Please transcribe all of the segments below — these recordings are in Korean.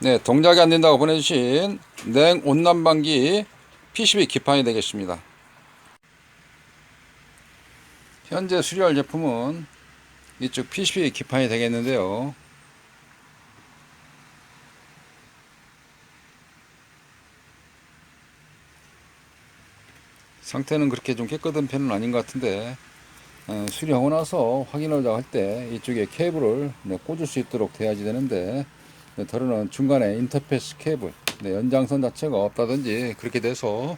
네, 동작이 안 된다고 보내주신 냉 온난방기 PCB 기판이 되겠습니다. 현재 수리할 제품은 이쪽 PCB 기판이 되겠는데요. 상태는 그렇게 좀 깨끗한 편은 아닌 것 같은데 어, 수리하고 나서 확인하자 할 때 이쪽에 케이블을 네, 꽂을 수 있도록 돼야지 되는데 네, 다루는 중간에 인터페이스 케이블 네, 연장선 자체가 없다든지 그렇게 돼서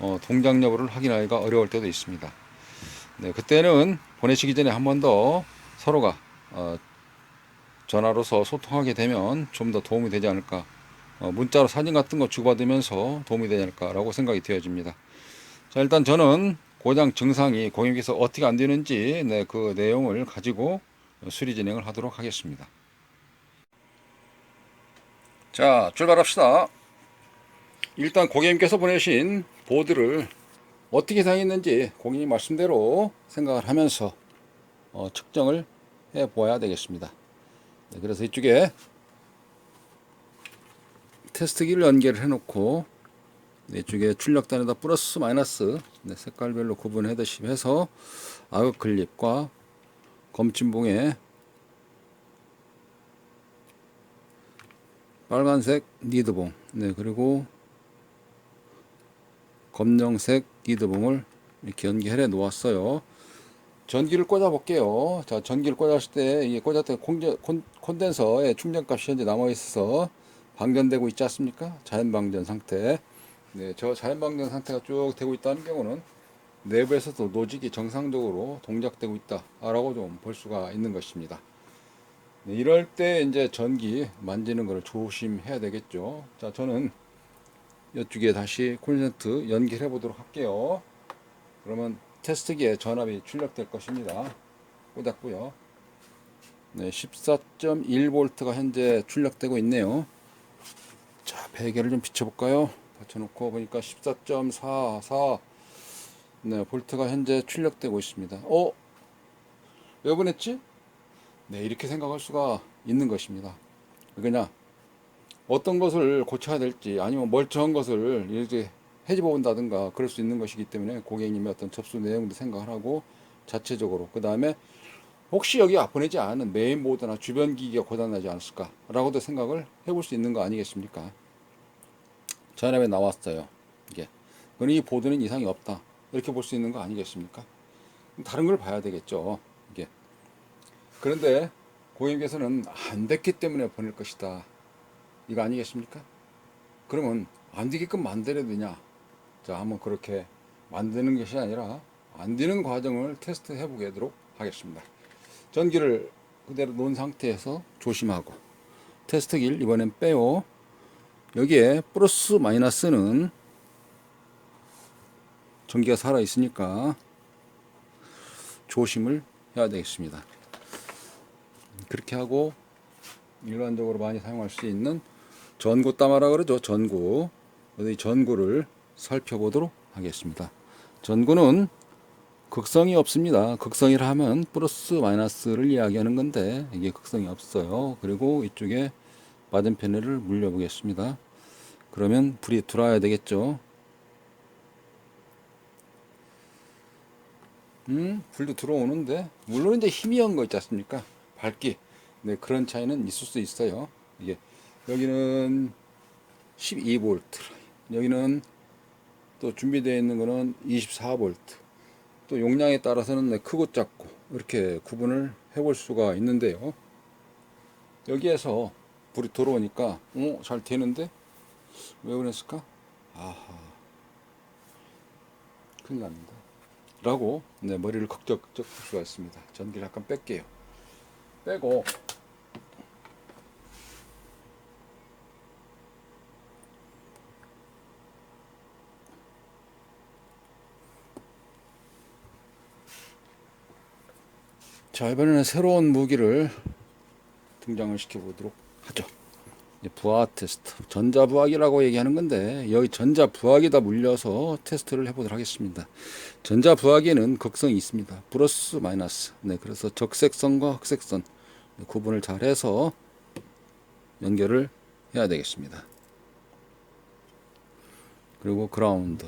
어, 동작 여부를 확인하기가 어려울 때도 있습니다. 네, 그때는 보내시기 전에 한 번 더 서로가 어, 전화로서 소통하게 되면 좀 더 도움이 되지 않을까 어, 문자로 사진 같은 거 주고받으면서 도움이 되지 않을까라고 생각이 되어집니다. 자 일단 저는 고장 증상이 고객님께서 어떻게 안 되는지 네, 그 내용을 가지고 수리 진행을 하도록 하겠습니다. 자 출발합시다. 일단 고객님께서 보내신 보드를 어떻게 사용했는지 고객님 말씀대로 생각을 하면서 어, 측정을 해 보아야 되겠습니다. 네, 그래서 이쪽에 테스트기를 연결을 해 놓고 네, 이쪽에 출력단에다 플러스 마이너스 네, 색깔별로 구분해 해서 아그 클립과 검침봉에 빨간색 니드봉. 네 그리고 검정색 니드봉을 이렇게 연결해 놓았어요. 전기를 꽂아 볼게요. 자 전기를 꽂았을 때 이게 꽂았을 때 콘, 콘, 콘덴서의 충전값이 현재 남아 있어서 방전되고 있지 않습니까? 자연 방전 상태. 네, 저 자연방전 상태가 쭉 되고 있다는 경우는 내부에서도 노직이 정상적으로 동작되고 있다 라고 좀 볼 수가 있는 것입니다. 네, 이럴 때 이제 전기 만지는 것을 조심해야 되겠죠. 자, 저는 이쪽에 다시 콘센트 연결해 보도록 할게요. 그러면 테스트기에 전압이 출력될 것입니다. 꽂았고요. 네, 14.1V가 현재 출력되고 있네요. 자, 베개를 좀 비춰볼까요? 받쳐놓고 보니까 14.44 네, 볼트가 현재 출력되고 있습니다. 어? 왜 보냈지? 네, 이렇게 생각할 수가 있는 것입니다. 그냥 어떤 것을 고쳐야 될지 아니면 멀쩡한 것을 이렇게 해집어 본다든가 그럴 수 있는 것이기 때문에 고객님의 어떤 접수 내용도 생각을 하고 자체적으로 그 다음에 혹시 여기 보내지 않은 메인보드나 주변 기기가 고장나지 않았을까라고도 생각을 해볼 수 있는 거 아니겠습니까? 전압에 나왔어요. 이게. 그럼 이 보드는 이상이 없다. 이렇게 볼 수 있는 거 아니겠습니까? 다른 걸 봐야 되겠죠. 그런데 고객님께서는 안 됐기 때문에 보낼 것이다. 이거 아니겠습니까? 그러면 안 되게끔 만들어야 되냐? 자, 한번 그렇게 만드는 것이 아니라 안 되는 과정을 테스트 해 보도록 하겠습니다. 전기를 그대로 놓은 상태에서 조심하고 테스트기를 이번엔 빼요. 여기에 플러스 마이너스는 전기가 살아 있으니까 조심을 해야 되겠습니다. 그렇게 하고 일반적으로 많이 사용할 수 있는 전구 따마라 그러죠. 전구. 어디 전구를 살펴보도록 하겠습니다. 전구는 극성이 없습니다. 극성이라 하면 플러스 마이너스를 이야기하는 건데 이게 극성이 없어요. 그리고 이쪽에 맞은 패널을 물려 보겠습니다. 그러면 불이 들어와야 되겠죠. 음, 불도 들어오는데 물론 이제 희미한 거 있지 않습니까? 밝기. 네, 그런 차이는 있을 수 있어요. 이게 여기는 12V, 여기는 또 준비되어 있는 거는 24V. 또 용량에 따라서는 네, 크고 작고 이렇게 구분을 해볼 수가 있는데요. 여기에서 불이 들어오니까 어, 잘 되는데 왜 그랬을까? 아하 큰일 납니다. 라고 네, 머리를 걱적적 할 수가 있습니다. 전기를 약간 뺄게요. 빼고 자 이번에는 새로운 무기를 등장을 시켜보도록 하죠. 부하 테스트, 전자 부하기라고 얘기하는 건데 여기 전자 부하기다 물려서 테스트를 해보도록 하겠습니다. 전자 부하기는 극성이 있습니다. 플러스 마이너스. 네, 그래서 적색선과 흑색선 구분을 잘 해서 연결을 해야 되겠습니다. 그리고 그라운드.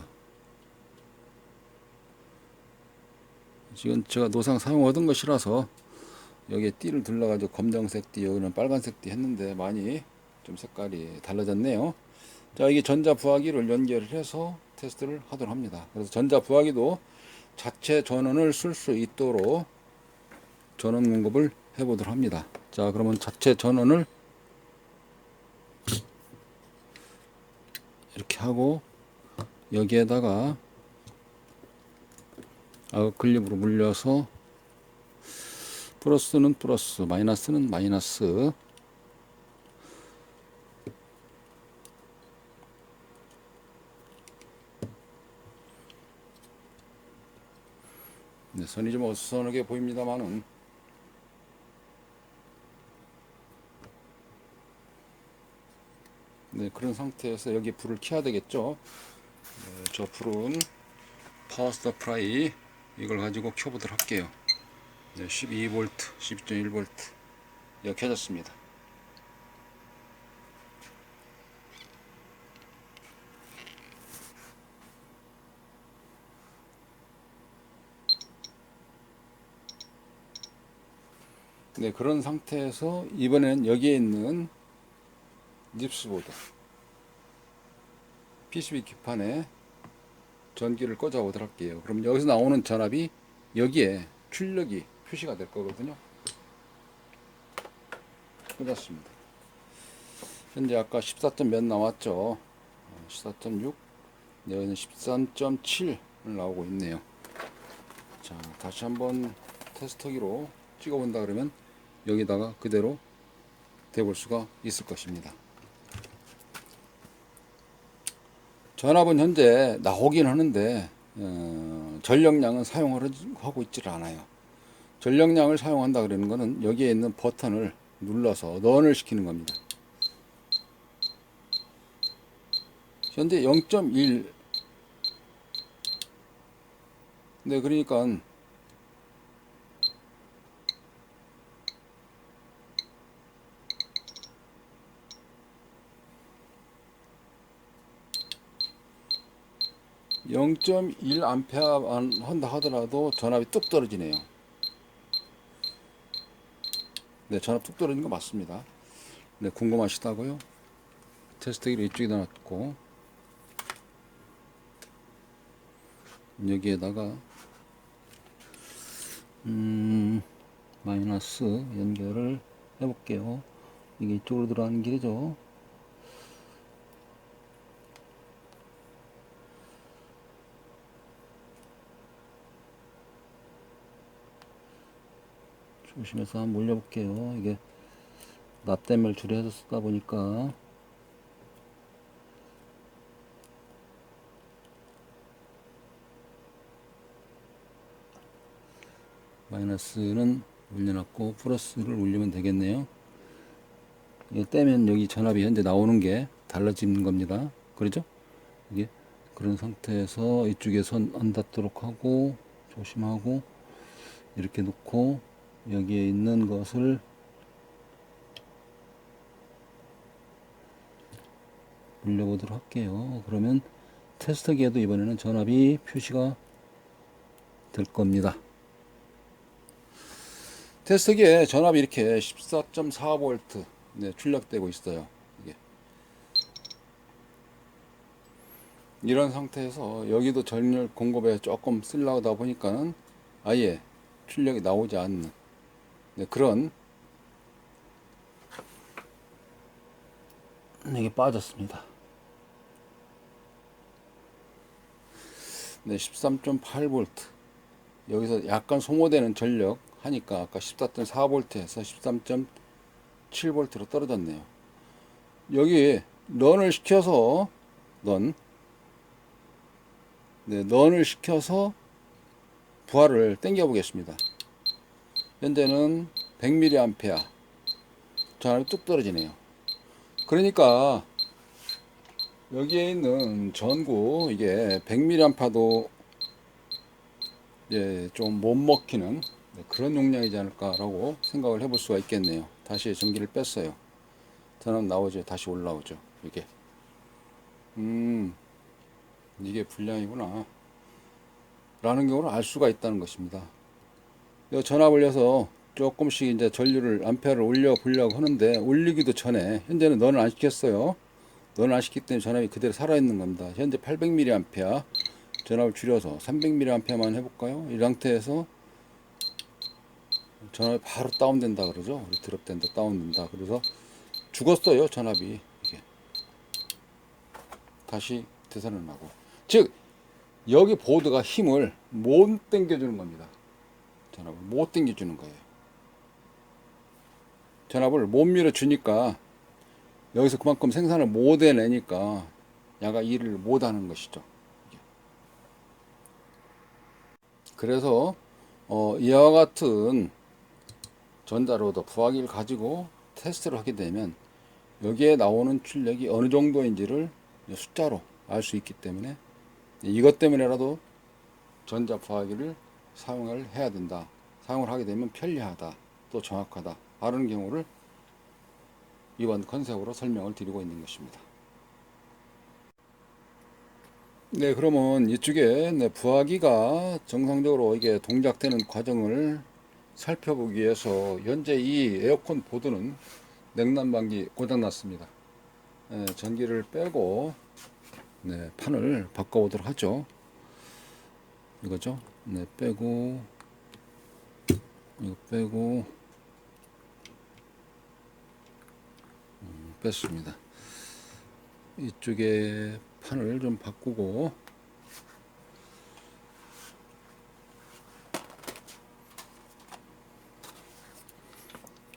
지금 제가 노상 사용하던 것이라서 여기에 띠를 둘러가지고 검정색 띠, 여기는 빨간색 띠 했는데 많이 좀 색깔이 달라졌네요. 자, 이게 전자 부하기를 연결을 해서 테스트를 하도록 합니다. 그래서 전자 부하기도 자체 전원을 쓸 수 있도록 전원 공급을 해보도록 합니다. 자, 그러면 자체 전원을 이렇게 하고 여기에다가 아, 클립으로 물려서 플러스는 플러스, 마이너스는 마이너스. 네, 선이 좀 어수선하게 보입니다만은 네, 그런 상태에서 여기 불을 켜야 되겠죠. 네, 저 불은 파워 서프라이 이걸 가지고 켜보도록 할게요. 네, 12V, 12.1V 이거 켜졌습니다. 네, 그런 상태에서 이번엔 여기에 있는 닙스보드 PCB 기판에 전기를 꽂아 보도록 할게요. 그럼 여기서 나오는 전압이 여기에 출력이 표시가 될 거거든요. 꽂았습니다. 현재 아까 14점 몇 나왔죠? 14.6 여기는 13.7을 나오고 있네요. 자, 다시 한번 테스터기로 찍어 본다 그러면 여기다가 그대로 대볼 수가 있을 것입니다. 전압은 현재 나오긴 하는데 어, 전력량은 사용하고 있질 않아요. 전력량을 사용한다 그러는 것은 여기에 있는 버튼을 눌러서 런을 시키는 겁니다. 현재 0.1 네, 그러니까 0.1 암페어 한다 하더라도 전압이 뚝 떨어지네요. 네, 전압 뚝 떨어진 거 맞습니다. 네, 궁금하시다고요? 테스트기를 이쪽에다 놨고 여기에다가 음, 마이너스 연결을 해볼게요. 이게 이쪽으로 들어가는 길이죠. 조심해서 한번 올려볼게요. 이게 납땜을 줄여서 쓰다 보니까 마이너스는 올려놨고 플러스를 올리면 되겠네요. 이게 떼면 여기 전압이 현재 나오는 게 달라지는 겁니다. 그렇죠? 이게 그런 상태에서 이쪽에 선 안 닿도록 하고 조심하고 이렇게 놓고 여기에 있는 것을 올려보도록 할게요. 그러면 테스트기에도 이번에는 전압이 표시가 될 겁니다. 테스트기에 전압이 이렇게 14.4V 네, 출력되고 있어요. 이게. 이런 상태에서 여기도 전력 공급에 조금 쓰려다 보니까는 아예 출력이 나오지 않는 네, 그런 이게 빠졌습니다. 네, 13.8V 여기서 약간 소모되는 전력 하니까 아까 14.4V에서 13.7V로 떨어졌네요. 여기 런을 시켜서 런 네, 런을 시켜서 부하를 당겨 보겠습니다. 현재는 100mA 전압이 뚝 떨어지네요. 그러니까 여기에 있는 전구 이게 100mA도 이제 좀못 먹히는 그런 용량이지 않을까라고 생각을 해볼 수가 있겠네요. 다시 전기를 뺐어요. 전압 나오죠. 다시 올라오죠. 이게. 음, 이게 불량이구나. 라는 경우를 알 수가 있다는 것입니다. 이 전압을 내서 조금씩 이제 전류를 암페어를 올려 보려고 하는데 올리기도 전에 현재는 넌을 안 시켰어요. 넌을 안 시켰기 때문에 전압이 그대로 살아 있는 겁니다. 현재 800mA 전압을 줄여서 300mA만 해볼까요? 이 상태에서 전압이 바로 다운된다 그러죠. 드롭된다, 다운된다. 그래서 죽었어요, 전압이 이게 다시 되살아나고. 즉 여기 보드가 힘을 못 당겨주는 겁니다. 전압을 못 당겨주는 거예요. 전압을 못 밀어주니까 여기서 그만큼 생산을 못 해내니까 야가 일을 못 하는 것이죠. 그래서 어, 이와 같은 전자로도 부하기를 가지고 테스트를 하게 되면 여기에 나오는 출력이 어느 정도인지를 숫자로 알 수 있기 때문에 이것 때문에라도 전자 부하기를 사용을 해야 된다. 사용을 하게 되면 편리하다. 또 정확하다. 하는 경우를 이번 컨셉으로 설명을 드리고 있는 것입니다. 네, 그러면 이쪽에 네, 부하기가 정상적으로 이게 동작되는 과정을 살펴보기 위해서 현재 이 에어컨 보드는 냉난방기 고장났습니다. 네, 전기를 빼고 네, 판을 바꿔보도록 하죠. 이거죠. 네, 빼고 이거 빼고 음, 뺐습니다. 이쪽에 판을 좀 바꾸고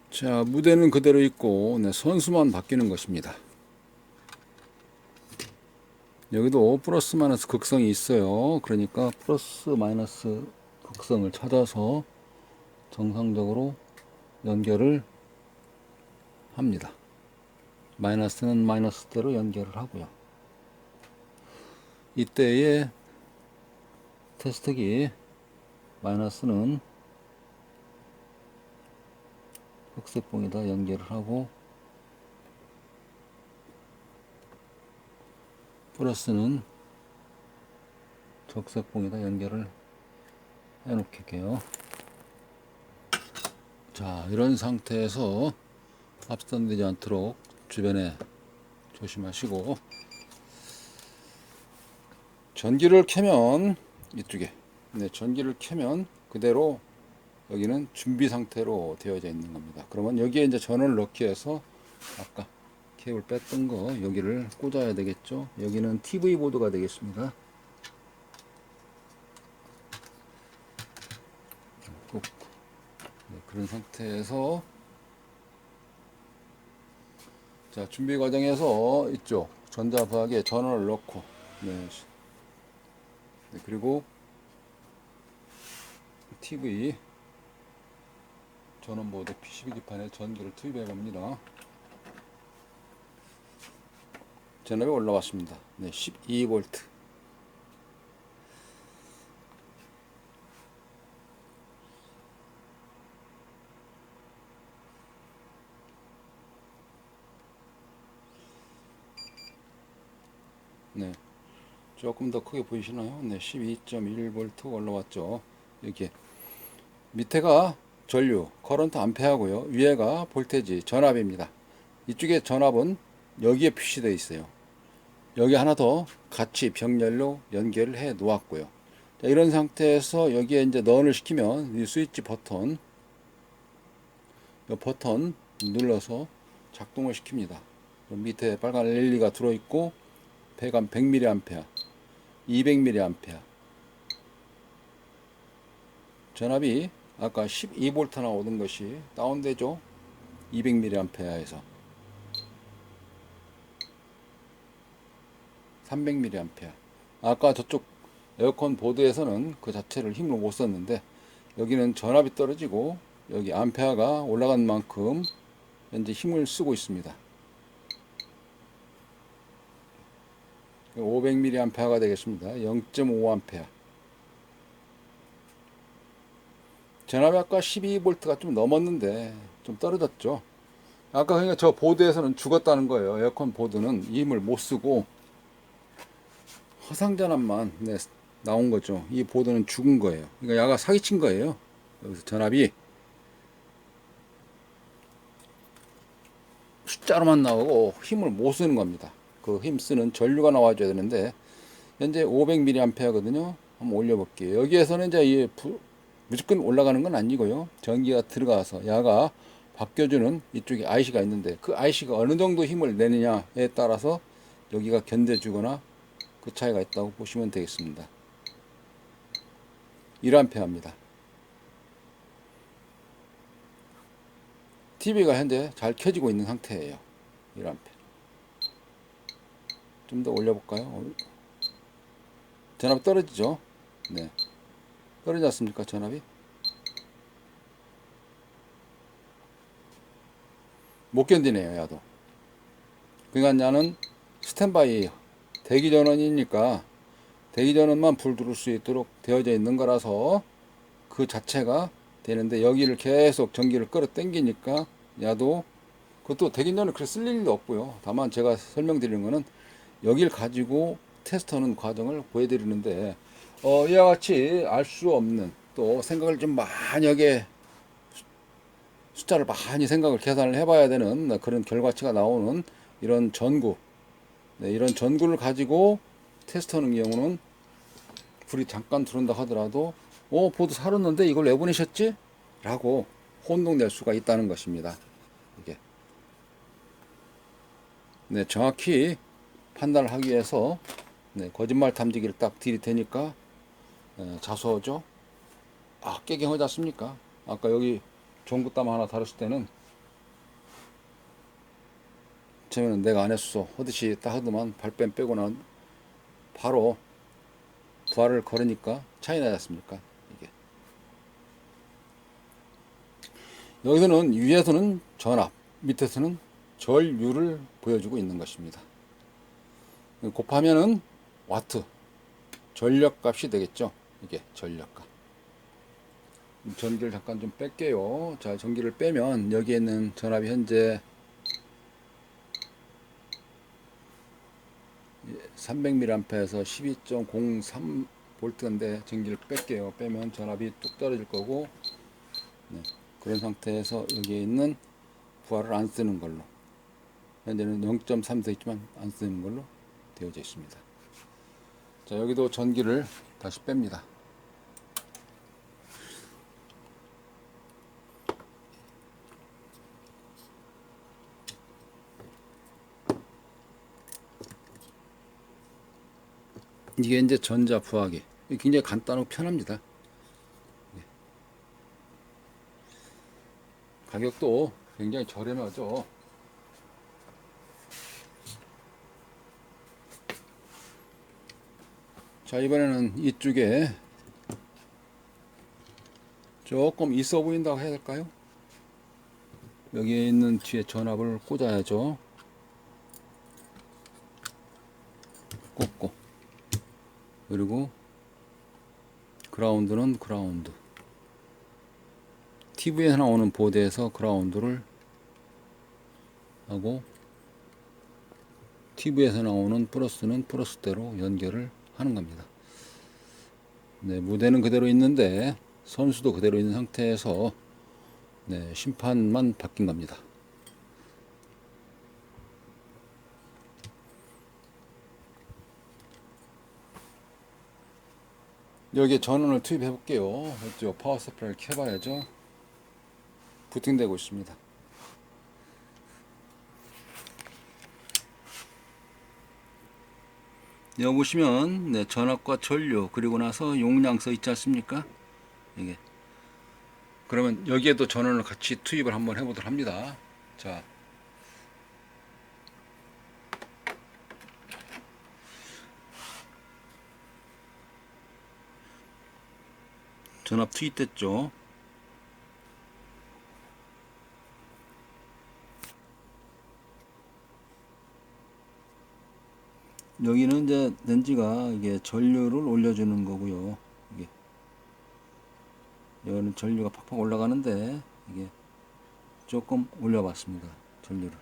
자 무대는 그대로 있고 네, 선수만 바뀌는 것입니다. 여기도 플러스 마이너스 극성이 있어요. 그러니까 플러스 마이너스 극성을 찾아서 정상적으로 연결을 합니다. 마이너스는 마이너스대로 연결을 하고요. 이때의 테스트기 마이너스는 흑색봉에다 연결을 하고 플러스는 적색봉에다 연결을 해 놓을게요. 자, 이런 상태에서 합선되지 않도록 주변에 조심하시고 전기를 켜면 이쪽에 네, 전기를 켜면 그대로 여기는 준비 상태로 되어져 있는 겁니다. 그러면 여기에 이제 전원을 넣기 위해서 아까 케이블 뺐던 거 여기를 꽂아야 되겠죠. 여기는 TV 보드가 되겠습니다. 꼭 네, 그런 상태에서 자 준비 과정에서 이쪽 전자부하게 전원을 넣고 네. 네, 그리고 TV 전원보드 PCB 기판에 전기를 투입해 봅니다. 전압이 올라왔습니다. 네, 12V. 네. 조금 더 크게 보이시나요? 네, 12.1V 올라왔죠. 이렇게 밑에가 전류, 커런트 암페어고요. 위에가 볼테지, 전압입니다. 이쪽에 전압은 여기에 표시되어 있어요. 여기 하나 더 같이 병렬로 연결을 해 놓았고요. 자, 이런 상태에서 여기에 이제 넌을 시키면 이 스위치 버튼, 이 버튼 눌러서 작동을 시킵니다. 밑에 빨간 LED가 들어있고 배관 100mA, 200mA. 전압이 아까 12V 나오던 것이 다운되죠. 200mA에서 300mA. 아까 저쪽 에어컨 보드에서는 그 자체를 힘을 못 썼는데 여기는 전압이 떨어지고 여기 암페어가 올라간 만큼 현재 힘을 쓰고 있습니다. 500mA가 되겠습니다. 0.5A. 전압이 아까 12V가 좀 넘었는데 좀 떨어졌죠. 아까 그러니까 저 보드에서는 죽었다는 거예요. 에어컨 보드는 힘을 못 쓰고 허상전압만 네, 나온 거죠. 이 보드는 죽은 거예요. 그러니까 야가 사기친 거예요. 여기서 전압이 숫자로만 나오고 힘을 못 쓰는 겁니다. 그 힘 쓰는 전류가 나와줘야 되는데 현재 500mA거든요. 한번 올려볼게요. 여기에서는 이제 이 부- 무조건 올라가는 건 아니고요. 전기가 들어가서 야가 바뀌어주는 이쪽에 IC가 있는데 그 IC가 어느 정도 힘을 내느냐에 따라서 여기가 견뎌주거나 그 차이가 있다고 보시면 되겠습니다. 1A입니다. TV가 현재 잘 켜지고 있는 상태예요. 1A. 좀 더 올려볼까요? 어, 전압이 떨어지죠? 네. 떨어지지 않습니까? 전압이? 못 견디네요, 야도. 그러니까 나는 스탠바이 대기 전원이니까 대기 전원만 불 들어올 수 있도록 되어져 있는 거라서 그 자체가 되는데 여기를 계속 전기를 끌어 당기니까 야도 그것도 대기 전원을 그렇게 쓸 일도 없고요. 다만 제가 설명드리는 거는 여기를 가지고 테스트하는 과정을 보여드리는데 어, 이와 같이 알 수 없는 또 생각을 좀 많이 하게 숫자를 많이 생각을 계산을 해봐야 되는 그런 결과치가 나오는 이런 전구 네, 이런 전구를 가지고 테스트하는 경우는 불이 잠깐 들어온다 하더라도 어 보드 살았는데 이걸 왜 보내셨지? 라고 혼동될 수가 있다는 것입니다. 이게. 네 정확히 판단을 하기 위해서 네, 거짓말 탐지기를 딱 들이대니까 에, 자수하죠. 아 깨갱하지 않습니까? 아까 여기 종구땀 하나 다뤘을 때는 처음에는 내가 안 했어. 하듯이 딱 하더만 발뺌 빼고 난 바로 부하를 걸으니까 차이 나지 않습니까? 이게. 여기서는 위에서는 전압 밑에서는 전류를 보여주고 있는 것입니다. 곱하면은 와트 전력 값이 되겠죠? 이게 전력값. 전기를 잠깐 좀 뺄게요. 자, 전기를 빼면 여기에 있는 전압이 현재 300mA에서 12.03V인데 전기를 뺄게요. 빼면 전압이 뚝 떨어질 거고 네, 그런 상태에서 여기에 있는 부하를 안 쓰는 걸로 현재는 0.3도 있지만 안 쓰는 걸로 되어져 있습니다. 자, 여기도 전기를 다시 뺍니다. 이게 이제 전자 부하기. 굉장히 간단하고 편합니다. 예. 가격도 굉장히 저렴하죠. 자, 이번에는 이쪽에 조금 있어 보인다고 해야 될까요? 여기에 있는 뒤에 전압을 꽂아야죠. 꽂고. 그리고 그라운드는 그라운드 TV에 나오는 보드에서 그라운드를 하고 TV에서 나오는 플러스는 플러스대로 연결을 하는 겁니다. 네, 무대는 그대로 있는데 선수도 그대로 있는 상태에서 네, 심판만 바뀐 겁니다. 여기에 전원을 투입해 볼게요. 이쪽 파워 서플라이를 켜봐야죠. 부팅되고 있습니다. 여기 보시면 네, 전압과 전류 그리고 나서 용량 써 있지 않습니까? 이게 그러면 여기에도 전원을 같이 투입을 한번 해보도록 합니다. 자, 전압 투입됐죠. 여기는 이제 렌즈가 이게 전류를 올려주는 거고요. 이게 여기는 전류가 팍팍 올라가는데 이게 조금 올려봤습니다. 전류를.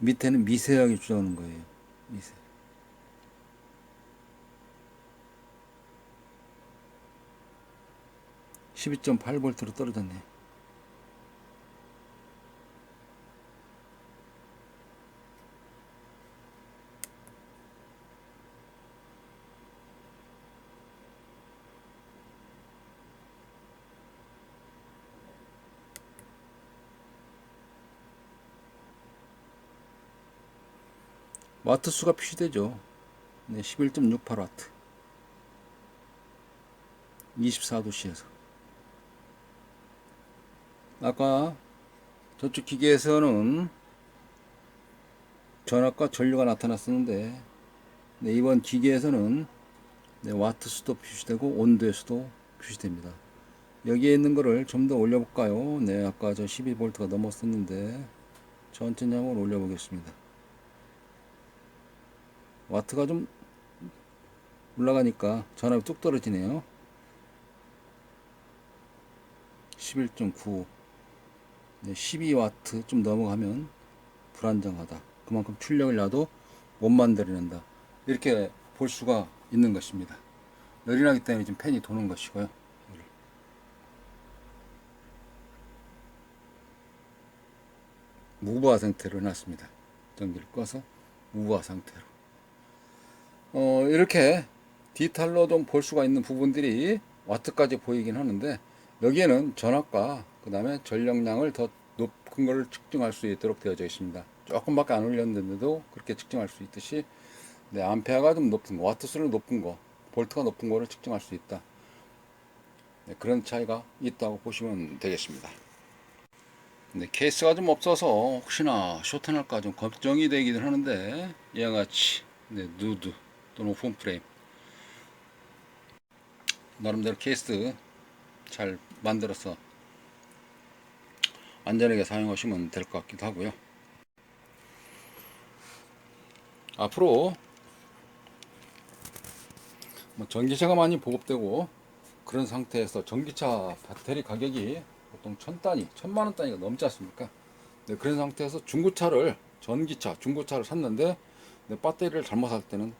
밑에는 미세하게 줄여오는 거예요. 미세. 십이 점팔 볼트로 떨어졌네. 와트 수가 표시되죠. 네, 11.68 와트. 24도씨에서. 아까 저쪽 기계에서는 전압과 전류가 나타났었는데 네, 이번 기계에서는 네, 와트 수도 표시되고 온도의 수도 표시됩니다. 여기에 있는 거를 좀 더 올려볼까요? 네, 아까 저 12V가 넘었었는데 천천히 한번 올려보겠습니다. 와트가 좀 올라가니까 전압이 뚝 떨어지네요. 11.9 네, 12와트 좀 넘어가면 불안정하다. 그만큼 출력을 놔도 못 만들어낸다. 이렇게 볼 수가 있는 것입니다. 열이 나기 때문에 지금 팬이 도는 것이고요. 무부하 상태로 해놨습니다. 전기를 꺼서 무부하 상태로. 어, 이렇게 디탈로 좀 볼 수가 있는 부분들이 와트까지 보이긴 하는데 여기에는 전압과 그 다음에 전력량을 더 높은 걸 측정할 수 있도록 되어져 있습니다. 조금밖에 안 올렸는데도 그렇게 측정할 수 있듯이 네, 암페어가 좀 높은 거, 와트 수를 높은 거, 볼트가 높은 거를 측정할 수 있다. 네, 그런 차이가 있다고 보시면 되겠습니다. 네, 케이스가 좀 없어서 혹시나 쇼트날까 좀 걱정이 되기는 하는데 이와 같이 네, 누드 또는 오픈 프레임 나름대로 케이스 잘 만들어서 안전하게 사용하시면 될 것 같기도 하고요. 앞으로 뭐 전기차가 많이 보급되고 그런 상태에서 전기차 배터리 가격이 보통 천 단위, 천만 원 단위가 넘지 않습니까? 네, 그런 상태에서 중고차를 전기차, 중고차를 샀는데 네, 배터리를 잘못 살 때는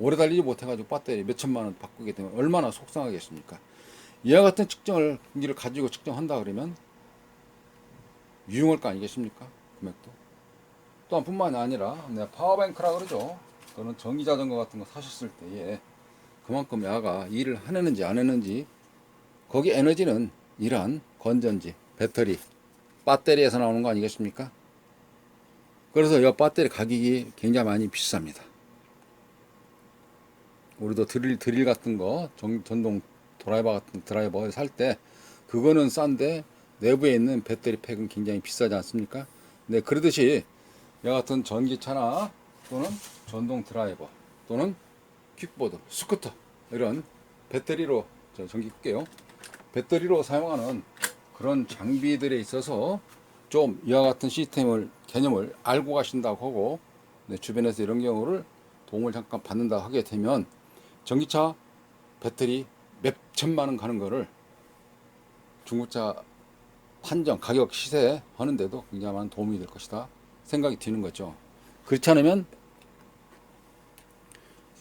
오래 달리지 못해가지고 배터리 몇 천만 원 바꾸게 되면 얼마나 속상하겠습니까? 이와 같은 측정을 기를 가지고 측정한다 그러면 유용할 거 아니겠습니까? 금액도 또한 뿐만이 아니라 네, 파워뱅크라 그러죠. 또는 전기 자전거 같은 거 사셨을 때에 그만큼 야가 일을 하는지 안 하는지 거기 에너지는 이러한 건전지, 배터리, 배터리에서 나오는 거 아니겠습니까? 그래서 이 배터리 가격이 굉장히 많이 비쌉니다. 우리도 드릴 드릴 같은 거 전, 전동 드라이버 같은 드라이버 살 때 그거는 싼데 내부에 있는 배터리 팩은 굉장히 비싸지 않습니까? 네 그러듯이 이 같은 전기차나 또는 전동 드라이버 또는 킥보드, 스쿠터 이런 배터리로 저 전기 끌게요. 배터리로 사용하는 그런 장비들에 있어서 좀 이와 같은 시스템을 개념을 알고 가신다고 하고 네, 주변에서 이런 경우를 도움을 잠깐 받는다 하게 되면 전기차 배터리 몇 천만 원 가는 거를 중고차 판정 가격 시세 하는데도 굉장히 많은 도움이 될 것이다 생각이 드는 거죠. 그렇지 않으면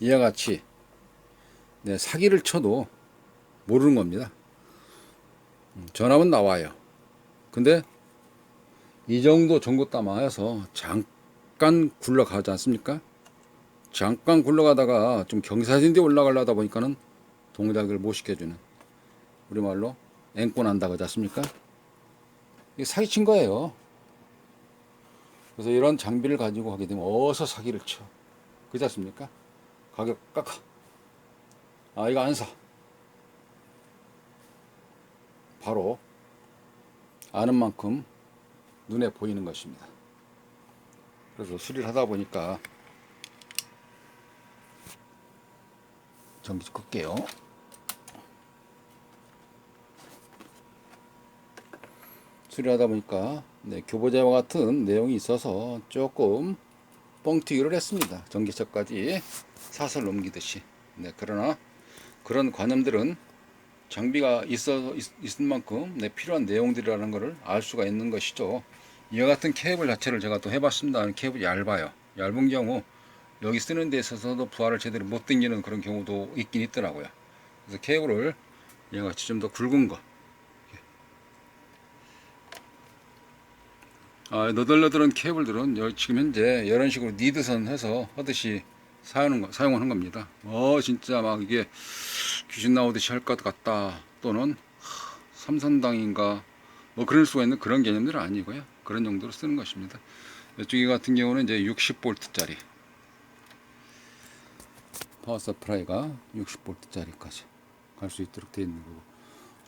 이와 같이 네, 사기를 쳐도 모르는 겁니다. 음, 전압은 나와요. 근데 이 정도 전고 담아서 잠깐 굴러가지 않습니까? 잠깐 굴러가다가 좀 경사진데 올라가려다 보니까는 동작을 못 시켜주는 우리말로 앵꼬 난다 그러지 않습니까? 사기친 거예요. 그래서 이런 장비를 가지고 하게 되면 어서 사기를 쳐. 그렇지 않습니까? 가격 깎아. 아, 이거 안 사. 바로 아는 만큼 눈에 보이는 것입니다. 그래서 수리를 하다 보니까 전기 끌게요. 수리하다 보니까 네, 교보제와 같은 내용이 있어서 조금 뻥튀기를 했습니다. 전기차까지 사설 넘기듯이. 네, 그러나 그런 관념들은 장비가 있어 있, 있은 만큼 네, 필요한 내용들이라는 것을 알 수가 있는 것이죠. 이와 같은 케이블 자체를 제가 또 해봤습니다. 케이블이 얇아요. 얇은 경우 여기 쓰는 데 있어서도 부하를 제대로 못 당기는 그런 경우도 있긴 있더라고요. 그래서 케이블을 얘가 좀더 굵은 거. 아, 너덜너덜한 케이블들은 여- 지금 현재 이런 식으로 니드선 해서 하듯이 사용하는, 거, 사용하는 겁니다. 어, 진짜 막 이게 귀신 나오듯이 할 것 같다. 또는 하, 삼선당인가 뭐 그럴 수가 있는 그런 개념들은 아니고요. 그런 용도로 쓰는 것입니다. 이쪽 같은 경우는 이제 60볼트짜리 파워 서프라이가 60볼트짜리까지 갈 수 있도록 되어 있는 거고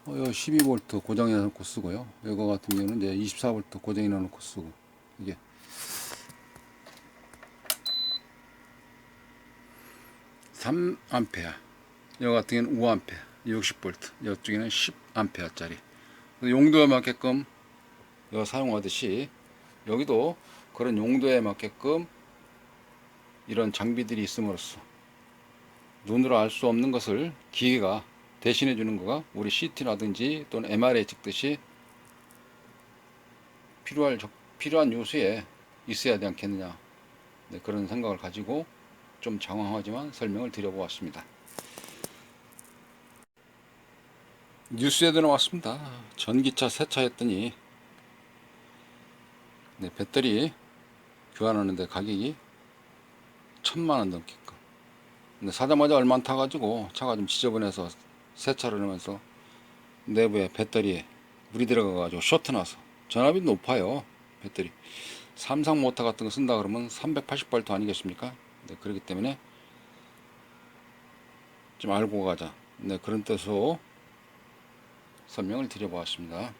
어, 요 12V 고정해 놓고 쓰고요. 이거 같은 경우는 이제 24V 고정해 놓고 쓰고 이게. 삼암페어요 같은 경우는 5A 60V 이쪽에는 10A짜리. 용도에 맞게끔 이거 사용하듯이 여기도 그런 용도에 맞게끔 이런 장비들이 있음으로써 눈으로 알 수 없는 것을 기계가 대신해 주는 거가 우리 CT라든지 또는 MR에 찍듯이 필요할 적- 필요한 요소에 있어야 되지 않겠느냐 네, 그런 생각을 가지고 좀 장황하지만 설명을 드려보았습니다. 뉴스에도 나왔습니다. 전기차 세차했더니 네, 배터리 교환하는데 가격이 천만 원 넘게끔. 근데 사자마자 얼마 안 타가지고 차가 좀 지저분해서 세차를 하면서 내부에 배터리에 물이 들어가가지고 쇼트 나서 전압이 높아요. 배터리. 삼성 모터 같은 거 쓴다 그러면 380볼트 아니겠습니까? 네, 그렇기 때문에 좀 알고 가자. 네, 그런 뜻으로 설명을 드려보았습니다.